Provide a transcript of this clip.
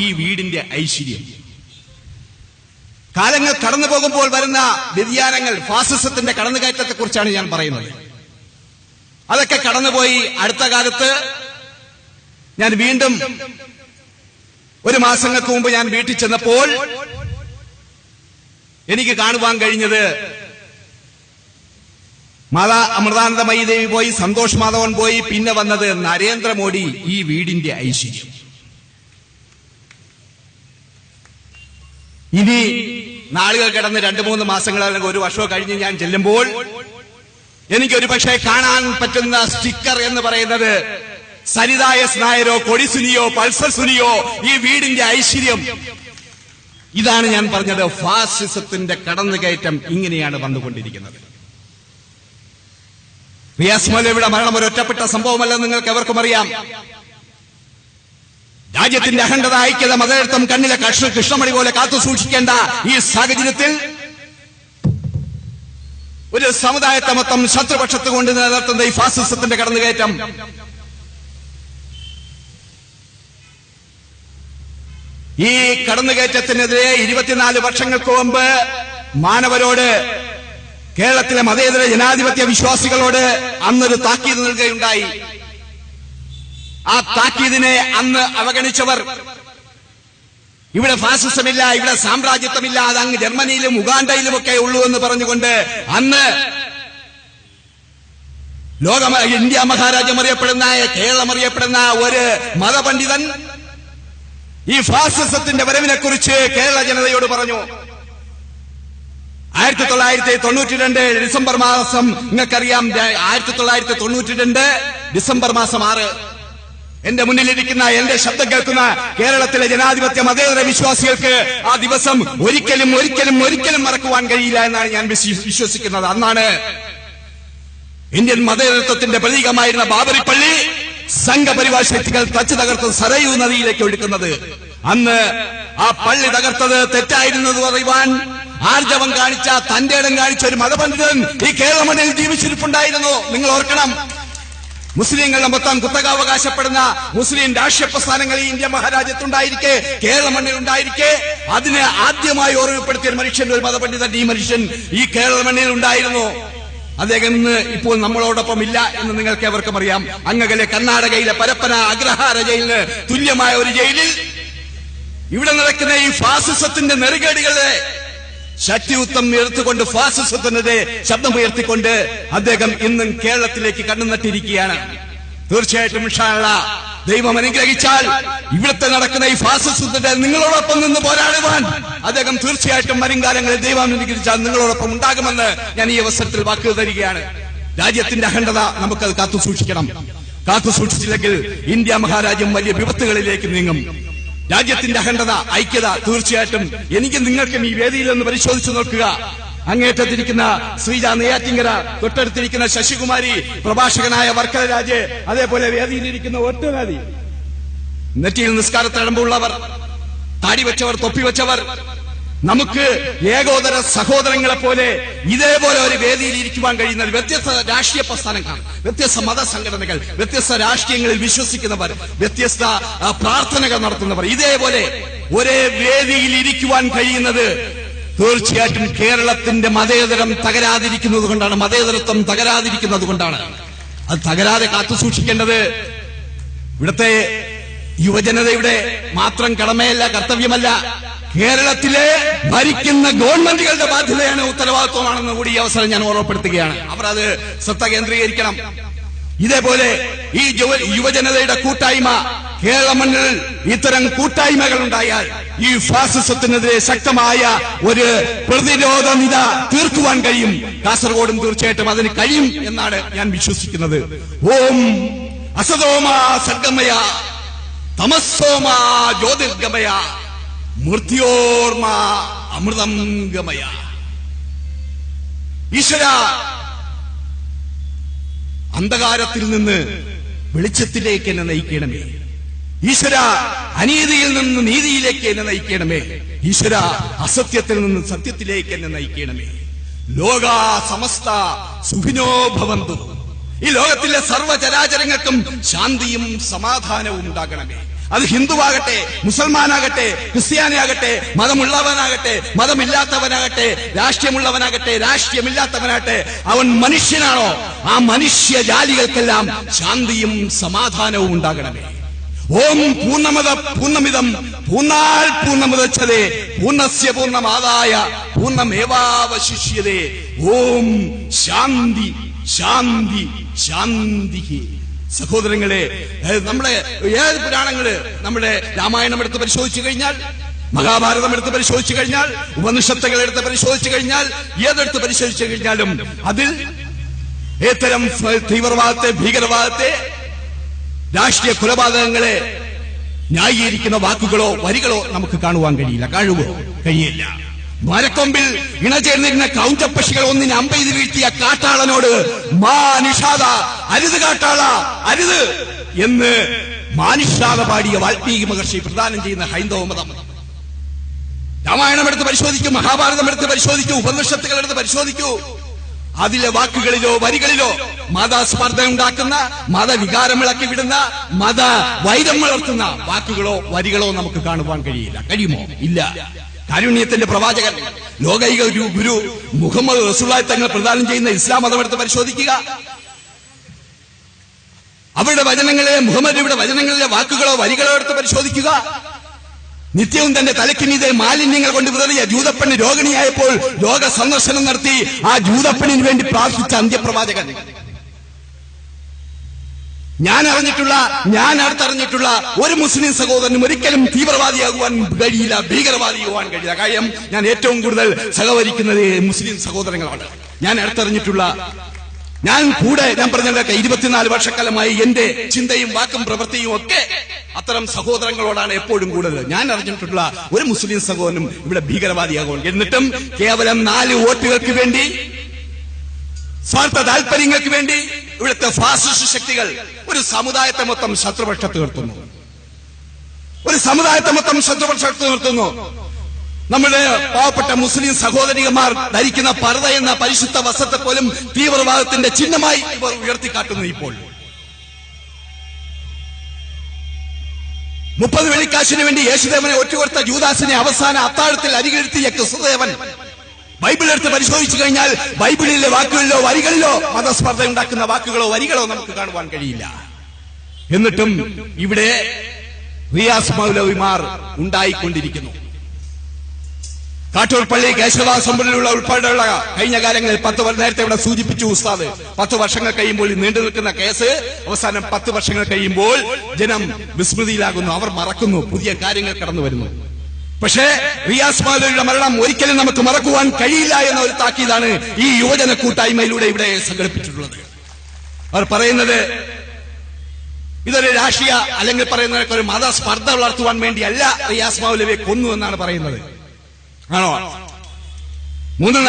ഈ വീടിന്റെ ഐശ്വര്യം. കാലങ്ങൾ കടന്നു പോകുമ്പോൾ വരുന്ന വ്യതിയാനങ്ങൾ ഫാസിസത്തിന്റെ കടന്നുകയറ്റത്തെ കുറിച്ചാണ് ഞാൻ പറയുന്നത്. അതൊക്കെ കടന്നുപോയി അടുത്ത കാലത്ത് ഞാൻ വീണ്ടും ഒരു മാസങ്ങൾക്ക് മുമ്പ് ഞാൻ വീട്ടിൽ ചെന്നപ്പോൾ എനിക്ക് കാണുവാൻ കഴിഞ്ഞത് മാതാ അമൃതാനന്ദമയി ദേവി പോയി സന്തോഷ് മാധവൻ പോയി പിന്നെ വന്നത് നരേന്ദ്രമോദി ഈ വീടിന്റെ ഐശ്വര്യം. ഇനി നാളുകൾ കിടന്ന് രണ്ടു മൂന്ന് മാസങ്ങൾ അല്ലെങ്കിൽ ഒരു വർഷമോ കഴിഞ്ഞ് ഞാൻ ചെല്ലുമ്പോൾ എനിക്കൊരു പക്ഷേ കാണാൻ പറ്റുന്ന സ്റ്റിക്കർ എന്ന് പറയുന്നത് സരിത എസ് നായരോ കൊടിസുനിയോ പൾസർ സുനിയോ ഈ വീടിന്റെ ഐശ്വര്യം. ഇതാണ് ഞാൻ പറഞ്ഞത് ഫാസിസത്തിന്റെ കടന്നുകയറ്റം ഇങ്ങനെയാണ് വന്നുകൊണ്ടിരിക്കുന്നത്. റിയാസ് മൗലവിയുടെ മരണം ഒരു ഒറ്റപ്പെട്ട സംഭവമല്ലെന്ന് നിങ്ങൾക്ക് എവർക്കും അറിയാം. രാജ്യത്തിന്റെ അഖണ്ഡത ഐക്യത മതേതരത്വം കണ്ണിലെ കൃഷ്ണ കൃഷ്ണമണി പോലെ കാത്തു സൂക്ഷിക്കേണ്ട ഈ സാഹചര്യത്തിൽ ഒരു സമുദായത്തെ മൊത്തം ശത്രുപക്ഷത്ത് കൊണ്ട് നിലനിർത്തുന്ന ഈ ഫാസിസത്തിന്റെ കടന്നുകയറ്റം. ഈ കടന്നുകയറ്റത്തിനെതിരെ ഇരുപത്തിനാല് വർഷങ്ങൾക്ക് മുമ്പ് മാനവരോട് കേരളത്തിലെ മതേതര ജനാധിപത്യ വിശ്വാസികളോട് അന്നൊരു താക്കീത് നൽകുകയുണ്ടായി. ആ താക്കീതിനെ അന്ന് അവഗണിച്ചവർ. ഇവിടെ ഫാസിസമില്ല ഇവിടെ സാമ്രാജ്യത്വമില്ല അത് അങ്ങ് ജർമ്മനിയിലും ഉഗാണ്ടയിലും ഒക്കെ ഉള്ളൂ എന്ന് പറഞ്ഞുകൊണ്ട് അന്ന് ലോക ഇന്ത്യ മഹാരാജ്യം അറിയപ്പെടുന്ന കേരളം അറിയപ്പെടുന്ന ഒരു മതപണ്ഡിതൻ ഈ ഫാസിസത്തിന്റെ വരവിനെ കുറിച്ച് കേരള ജനതയോട് പറഞ്ഞു. ആയിരത്തി തൊള്ളായിരത്തി തൊണ്ണൂറ്റി രണ്ട് ഡിസംബർ മാസം നിങ്ങൾക്കറിയാം ആയിരത്തി തൊള്ളായിരത്തി തൊണ്ണൂറ്റി രണ്ട് ഡിസംബർ മാസം ആറ്. എന്റെ മുന്നിലിരിക്കുന്ന എന്റെ ശബ്ദം കേൾക്കുന്ന കേരളത്തിലെ ജനാധിപത്യ മതേതര വിശ്വാസികൾക്ക് ആ ദിവസം ഒരിക്കലും ഒരിക്കലും ഒരിക്കലും മറക്കുവാൻ കഴിയില്ല എന്നാണ് ഞാൻ വിശ്വസിക്കുന്നത്. അന്നാണ് ഇന്ത്യൻ മതേതരത്വത്തിന്റെ പ്രതീകമായിരുന്ന ബാബരിപ്പള്ളി സംഘപരിവാർ ശക്തികൾ തച്ചു തകർത്ത് സരയൂ നദിയിലേക്ക് ഒഴുക്കുന്നത്. അന്ന് ആ പള്ളി തകർത്തത് തെറ്റായിരുന്നത് പറയുവാൻ ആർജവം കാണിച്ച തന്റെ ഇടം കാണിച്ച ഒരു മതപണ്ഡിതൻ ഈ കേരള മണ്ണിൽ ജീവിച്ചിരിപ്പുണ്ടായിരുന്നു. നിങ്ങൾ ഓർക്കണം മുസ്ലിങ്ങളുടെ മൊത്തം കുത്തകാവകാശപ്പെടുന്ന മുസ്ലിം രാഷ്ട്രീയ പ്രസ്ഥാനങ്ങൾ ഈ ഇന്ത്യ മഹാരാജ്യത്തുണ്ടായിരിക്കെ കേരള മണ്ണിൽ ഉണ്ടായിരിക്കെ അതിനെ ആദ്യമായി ഓർമ്മപ്പെടുത്തിയ മനുഷ്യൻ ഒരു മതപണ്ഡിതൻ ഈ മനുഷ്യൻ ഈ കേരള മണ്ണിൽ ഉണ്ടായിരുന്നു. അദ്ദേഹം ഇന്ന് ഇപ്പോൾ നമ്മളോടൊപ്പം ഇല്ല എന്ന് നിങ്ങൾക്ക് എവർക്കും അറിയാം. അങ്ങകലെ കർണാടകയിലെ പരപ്പന അഗ്രഹാര ജയിലിന് തുല്യമായ ഒരു ജയിലിൽ ഇവിടെ നടക്കുന്ന ഈ ഫാസിസത്തിന്റെ നെറുകേടുകളെ ശക്തിയുത്തം ഉയർത്തിക്കൊണ്ട് ഫാസിസത്തിനെതിരെ ശബ്ദമുയർത്തിക്കൊണ്ട് അദ്ദേഹം ഇന്നും കേരളത്തിലേക്ക് കണ്ണു നട്ടിരിക്കുകയാണ്. തീർച്ചയായിട്ടും ഷാള ദൈവം അനുഗ്രഹിച്ചാൽ ഇവിടുത്തെ നടക്കുന്ന ഈ ഫാസിസത്തിന്റെ നിങ്ങളോടൊപ്പം നിന്ന് പോരാടുവാൻ അദ്ദേഹം തീർച്ചയായിട്ടും വരുംകാലങ്ങളിൽ ദൈവം അനുഗ്രഹിച്ചാൽ നിങ്ങളോടൊപ്പം ഉണ്ടാകുമെന്ന് ഞാൻ ഈ അവസരത്തിൽ വാക്ക് തരികയാണ്. രാജ്യത്തിന്റെ അഖണ്ഡത നമുക്കത് കാത്തു സൂക്ഷിക്കണം കാത്തു സൂക്ഷിച്ചില്ലെങ്കിൽ ഇന്ത്യ മഹാരാജ്യം വലിയ വിപത്തുകളിലേക്ക് നീങ്ങും. രാജ്യത്തിന്റെ അഖണ്ഡത ഐക്യത തീർച്ചയായിട്ടും എനിക്ക് നിങ്ങൾക്കും ഈ വേദിയിൽ ഒന്ന് പരിശോധിച്ചു നോക്കുക. അങ്ങേറ്റത്തിരിക്കുന്ന ശ്രീജ നെയ്യാറ്റിങ്കര തൊട്ടടുത്തിരിക്കുന്ന ശശികുമാരി പ്രഭാഷകനായ വർക്കല രാജ് അതേപോലെ വേദിയിലിരിക്കുന്ന ഒട്ടനാദി നെറ്റിയിൽ നിസ്കാരത്തിടമ്പുള്ളവർ താടി വെച്ചവർ തൊപ്പി വെച്ചവർ നമുക്ക് ഏകോദര സഹോദരങ്ങളെ പോലെ ഇതേപോലെ ഒരു വേദിയിൽ ഇരിക്കുവാൻ കഴിയുന്ന വ്യത്യസ്ത രാഷ്ട്രീയ പ്രസ്ഥാനങ്ങൾ വ്യത്യസ്ത മതസംഘടനകൾ വ്യത്യസ്ത രാഷ്ട്രീയങ്ങളിൽ വിശ്വസിക്കുന്നവർ വ്യത്യസ്ത പ്രാർത്ഥനകൾ നടത്തുന്നവർ. ഇതേപോലെ ഒരേ വേദിയിൽ ഇരിക്കുവാൻ കഴിയുന്നത് തീർച്ചയായിട്ടും കേരളത്തിന്റെ മതേതരം തകരാതിരിക്കുന്നത് കൊണ്ടാണ് മതേതരത്വം തകരാതിരിക്കുന്നത് കൊണ്ടാണ്. അത് തകരാതെ കാത്തു സൂക്ഷിക്കേണ്ടത് ഇവിടുത്തെ യുവജനതയുടെ മാത്രം കടമയല്ല കർത്തവ്യമല്ല. കേരളത്തിലെ ഭരിക്കുന്ന ഗവൺമെന്റുകളുടെ ബാധ്യതയാണ് ഉത്തരവാദിത്വമാണെന്ന് കൂടി ഈ അവസരം ഞാൻ ഓർമ്മപ്പെടുത്തുകയാണ്. അവർ അത് ശ്രദ്ധ കേന്ദ്രീകരിക്കണം. ഇതേപോലെ ഈ യുവജനതയുടെ കൂട്ടായ്മ കേരള മണ്ണിൽ ഇത്തരം കൂട്ടായ്മകൾ ഉണ്ടായാൽ ഈ ഫാസിസത്തിനെതിരെ ശക്തമായ ഒരു പ്രതിരോധ നില തീർക്കുവാൻ കഴിയും. കാസർഗോഡും തീർച്ചയായിട്ടും അതിന് കഴിയും എന്നാണ് ഞാൻ വിശ്വസിക്കുന്നത്. ഓം അസതോമാ സർഗമയ തമസോമാ ജ്യോതിർഗമയ. മൃത്യോർമ അമൃതം ഈശ്വര അന്ധകാരത്തിൽ നിന്ന് വെളിച്ചത്തിലേക്ക് എന്നെ നയിക്കണമേ. ഈശ്വര അനീതിയിൽ നിന്ന് നീതിയിലേക്ക് എന്നെ നയിക്കണമേ. ഈശ്വര അസത്യത്തിൽ നിന്ന് സത്യത്തിലേക്ക് എന്നെ നയിക്കണമേ. ലോക സമസ്ത സുഖിനോ ഭവന്തു. ഈ ലോകത്തിലെ സർവചരാചരങ്ങൾക്കും ശാന്തിയും സമാധാനവും ഉണ്ടാകണമേ. അത് ഹിന്ദുവാകട്ടെ മുസൽമാനാകട്ടെ ക്രിസ്ത്യാനിയാകട്ടെ മതമുള്ളവനാകട്ടെ മതമില്ലാത്തവനാകട്ടെ രാഷ്ട്രീയമുള്ളവനാകട്ടെ രാഷ്ട്രീയമില്ലാത്തവനാകട്ടെ അവൻ മനുഷ്യനാണോ? ആ മനുഷ്യ ജാലികൾക്കെല്ലാം ശാന്തിയും സമാധാനവും ഉണ്ടാകണമേ. ഓം പൂർണമത പൂർണമിതം പൂർണാൽ പൂർണമുദച്ചതേ പൂർണസ്യ പൂർണമാതായ പൂർണമേവാവശിഷ്യതേ. ഓം ശാന്തി ശാന്തി ശാന്തി സഹോദരങ്ങളെ നമ്മുടെ ഏത് പുരാണങ്ങൾ നമ്മുടെ രാമായണം എടുത്ത് പരിശോധിച്ചു കഴിഞ്ഞാൽ മഹാഭാരതം എടുത്ത് പരിശോധിച്ചു കഴിഞ്ഞാൽ ഉപനിഷത്തുകൾ എടുത്ത് പരിശോധിച്ചു കഴിഞ്ഞാൽ ഏതെടുത്ത് പരിശോധിച്ചു കഴിഞ്ഞാലും അതിൽ ഏത്തരം തീവ്രവാദത്തെ ഭീകരവാദത്തെ രാഷ്ട്രീയ കൊലപാതകങ്ങളെ ന്യായീകരിക്കുന്ന വാക്കുകളോ വരികളോ നമുക്ക് കാണുവാൻ കഴിയില്ല കഴിവോ കഴിയില്ല. മരക്കൊമ്പിൽ ഇണചേർന്നിരുന്ന കൗഞ്ചപ്പക്ഷികൾ ഒന്നിനെ അമ്പെയ്ത് വീഴ്ത്തിയ കാട്ടാളനോട് മാനിഷാദ അരുത് കാട്ടാള അരുത്! എന്ന് മാനിഷാദ പാടിയ വാൽമീകി മഹർഷി പ്രദാനം ചെയ്യുന്ന ഹൈന്ദവ മതം. രാമായണം എടുത്ത് പരിശോധിക്കൂ മഹാഭാരതം എടുത്ത് പരിശോധിക്കൂ ഉപനിഷത്തുകൾ എടുത്ത് പരിശോധിക്കൂ. അതിലെ വാക്കുകളിലോ വരികളിലോ മതസ്പർദ്ധ ഉണ്ടാക്കുന്ന മതവികാരം ഇളക്കി വിടുന്ന മത വൈരം വളർത്തുന്ന വാക്കുകളോ വരികളോ നമുക്ക് കാണുവാൻ കഴിയില്ല. കഴിയുമോ? ഇല്ല. കാരുണ്യത്തിന്റെ പ്രവാചകൻ ലോകൈക ഗുരു മുഹമ്മദ് റസൂലായി തങ്ങൾ പ്രദാനം ചെയ്യുന്ന ഇസ്ലാം മതമെടുത്ത് പരിശോധിക്കുക. അവരുടെ വചനങ്ങളെ മുഹമ്മദിയുടെ വചനങ്ങളിലെ വാക്കുകളോ വരികളോ എടുത്ത് പരിശോധിക്കുക. നിത്യവും തന്റെ തലക്കിനീതെ മാലിന്യങ്ങൾ കൊണ്ട് വിതറിയ ജൂതപ്പണ്ണി രോഗിണിയായപ്പോൾ രോഗ സന്ദർശനം നടത്തി ആ ജൂതപ്പണിന് വേണ്ടി പ്രാർത്ഥിച്ച അന്ത്യപ്രവാചകൻ. ഞാൻ അറിഞ്ഞിട്ടുള്ള ഞാൻ അടുത്തറിഞ്ഞിട്ടുള്ള ഒരു മുസ്ലിം സഹോദരനും ഒരിക്കലും തീവ്രവാദിയാകുവാൻ കഴിയില്ല ഭീകരവാദിയാകുവാൻ കഴിയില്ല. കാര്യം ഞാൻ ഏറ്റവും കൂടുതൽ സഹകരിക്കുന്നത് മുസ്ലിം സഹോദരങ്ങളാണ്. ഞാൻ അടുത്തറിഞ്ഞിട്ടുള്ള ഞാൻ കൂടെ ഞാൻ പറഞ്ഞതൊക്കെ ഇരുപത്തിനാല് വർഷക്കാലമായി എന്റെ ചിന്തയും വാക്കും പ്രവൃത്തിയും ഒക്കെ അത്തരം സഹോദരങ്ങളോടാണ് എപ്പോഴും കൂടുതൽ. ഞാൻ അറിഞ്ഞിട്ടുള്ള ഒരു മുസ്ലിം സഹോദരനും ഇവിടെ ഭീകരവാദിയാകും എന്നിട്ടും കേവലം നാല് വോട്ടുകൾക്ക് വേണ്ടി സ്വാർത്ഥ താല്പര്യങ്ങൾക്ക് വേണ്ടി ഇവിടുത്തെ ഫാസിസ്റ്റ് ശക്തികൾ ഒരു സമുദായത്തെ മൊത്തം ശത്രുപക്ഷത്ത് നിർത്തുന്നു. ഒരു സമുദായത്തെ മൊത്തം ശത്രുപക്ഷത്ത് നിർത്തുന്നു. നമ്മുടെ പാവപ്പെട്ട മുസ്ലിം സഹോദരികമാർ ധരിക്കുന്ന പർദ എന്ന പരിശുദ്ധ വസ്ത്രത്തെ പോലും തീവ്രവാദത്തിന്റെ ചിഹ്നമായി ഇവർ ഉയർത്തിക്കാട്ടുന്നു ഇപ്പോൾ. മുപ്പത് വെള്ളിക്കാശിന് വേണ്ടി യേശുദേവനെ ഒറ്റുകൊടുത്ത ജൂദാസിനെ അവസാന അത്താഴത്തിൽ അരികിരുത്തിയ ക്രിസ്തുദേവൻ ബൈബിൾ എടുത്ത് പരിശോധിച്ചു കഴിഞ്ഞാൽ ബൈബിളിലെ വാക്കുകളിലോ വരികളിലോ മതസ്പർദ്ധ ഉണ്ടാക്കുന്ന വാക്കുകളോ വരികളോ നമുക്ക് കാണുവാൻ കഴിയില്ല. എന്നിട്ടും ഇവിടെ റിയാസ് മൗലവിമാർ ഉണ്ടായിക്കൊണ്ടിരിക്കുന്നു. കാട്ടൂർപ്പള്ളി കേശവദാസമ്പലിലുള്ള ഉൾപ്പെടെയുള്ള കഴിഞ്ഞ കാലങ്ങളിൽ പത്ത് നേരത്തെ ഇവിടെ സൂചിപ്പിച്ചു ഉസ്താദ് പത്ത് വർഷങ്ങൾ കഴിയുമ്പോൾ നീണ്ടു നിൽക്കുന്ന കേസ് അവസാനം പത്ത് വർഷങ്ങൾ കഴിയുമ്പോൾ ജനം വിസ്മൃതിയിലാകുന്നു അവർ മറക്കുന്നു പുതിയ കാര്യങ്ങൾ കടന്നു വരുന്നു പക്ഷേ റിയാസ് മൗലവിയുടെ മരണം ഒരിക്കലും നമുക്ക് മറക്കുവാൻ കഴിയില്ല എന്ന ഒരു താക്കീതാണ് ഈ യുവജന കൂട്ടായ്മയിലൂടെ ഇവിടെ സംഘടിപ്പിച്ചിട്ടുള്ളത്. അവർ പറയുന്നത് ഇതൊരു രാഷ്ട്രീയ അല്ലെങ്കിൽ പറയുന്നവർക്ക് ഒരു മത സ്പർദ്ധ വളർത്തുവാൻ വേണ്ടിയല്ല റിയാസ് മൗലവിയെ കൊന്നു എന്നാണ് പറയുന്നത്. ആണോ? മൂന്ന്